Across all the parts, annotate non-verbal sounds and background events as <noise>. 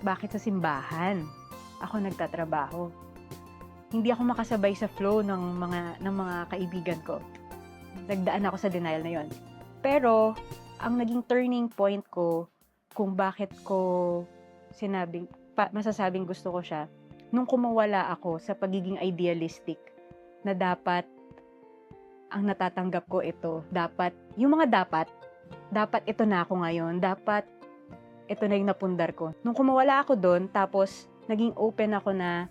bakit sa simbahan ako nagtatrabaho? Hindi ako makasabay sa flow ng mga ng mga kaibigan ko. Nagdaan ako sa denial na yon. Pero ang naging turning point ko kung bakit ko sinabing pa, masasabing gusto ko siya nung kumawala ako sa pagiging idealistic na dapat ang natatanggap ko ito, dapat, yung mga dapat, dapat ito na ako ngayon, dapat ito na yung napundar ko. Nung kumawala ako doon, tapos naging open ako na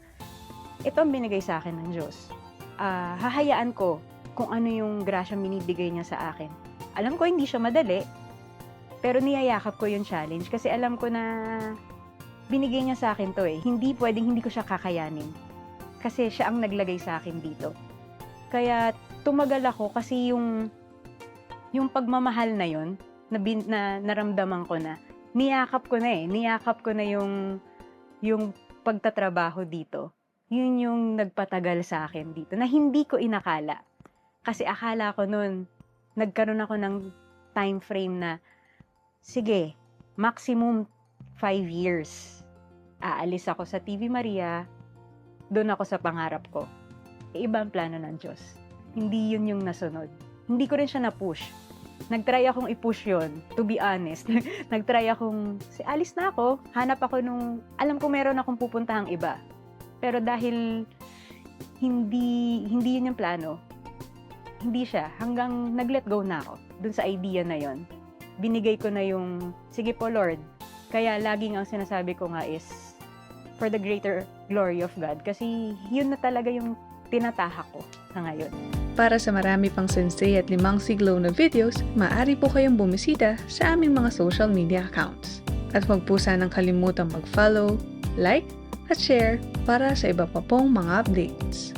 ito ang binigay sa akin ng Diyos. Ah, hahayaan ko kung ano yung grasyang binibigay niya sa akin. Alam ko hindi siya madali, pero niyayakap ko yung challenge kasi alam ko na binigay niya sa akin to eh. Hindi pwedeng hindi ko siya kakayanin. Kasi siya ang naglagay sa akin dito. Kaya tumagal ako kasi yung yung pagmamahal na yon na, bin, na naramdaman ko na niyakap ko na eh. Niyakap ko na yung yung pagtatrabaho dito. Yun yung nagpatagal sa akin dito na hindi ko inakala. Kasi akala ko noon nagkaroon ako ng time frame na sige maximum 5 years. Aalis ako sa TV Maria doon ako sa pangarap ko. Ibang plano ng Diyos. Hindi yun yung nasunod. Hindi ko rin siya na-push. Nag-try akong i-push yun, to be honest. <laughs> Nag-try akong, si alis na ako, hanap ako nung, alam ko meron akong pupuntahang iba. Pero dahil hindi, hindi yun yung plano, hindi siya. Hanggang nag-let go na ako dun sa idea na yon. Binigay ko na yung, sige po Lord. Kaya laging ang sinasabi ko nga is, for the greater glory of God. Kasi yun na talaga yung tinatahak ko sa ngayon. Para sa marami pang sensei at limang siglo na videos, maaari po kayong bumisita sa aming mga social media accounts. At huwag po sanang kalimutang mag-follow, like, at share para sa iba pa pong mga updates.